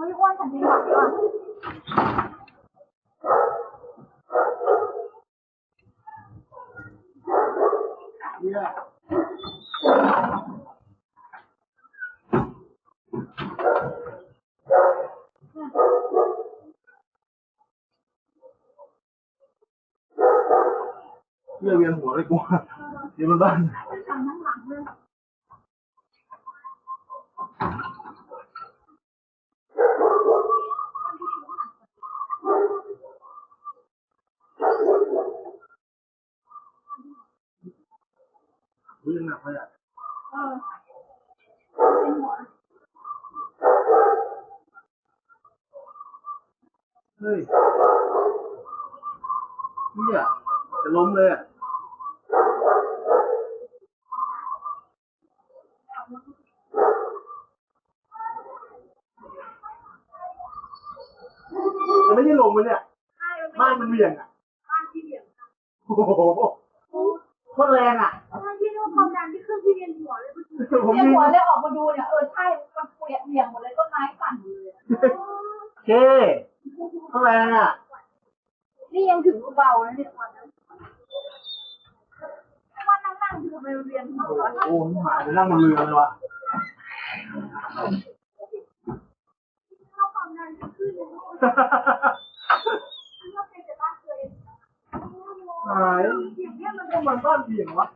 เนี่ยเยี่ยเวียนหัวเลยกูเดี๋ยวมันบ้านทั้งหลังทั้งหลั งเลยเรื่องหนักเลยอะเออเป็นหัวเฮ้ยเนี่ยจะล้มเลยอะจะไม่ได้ลงมันเนี่ยใช่มันบ้านมันเหวี่ยงอะบ้านที่เดียวโอ้โหโคตรแรงอะ ความดันที่ขึ้นที่เวียนหัวเลยเมื่อกี้ผมเวียนยืนหัวเลยออกมาดูเนี่ยเออใช่มันเปลี่ยนเบี่ยงหมดเลยต้นไม้สั่นหมดเลยอะเคโคตรแรงอะนี่ยังถึงเบานะเนี่ยวันนั้นวันนั่งนั่งๆคือทำไมมันเวียนหัวโอ้โหหายไปนั่งบนเรือเลยวะถ้าความดันขึ้นเลยถ้าเป็นแต่บ้านเคยหายเสียงเนี่ยมันก็มันบ้านเบี่ยงวะ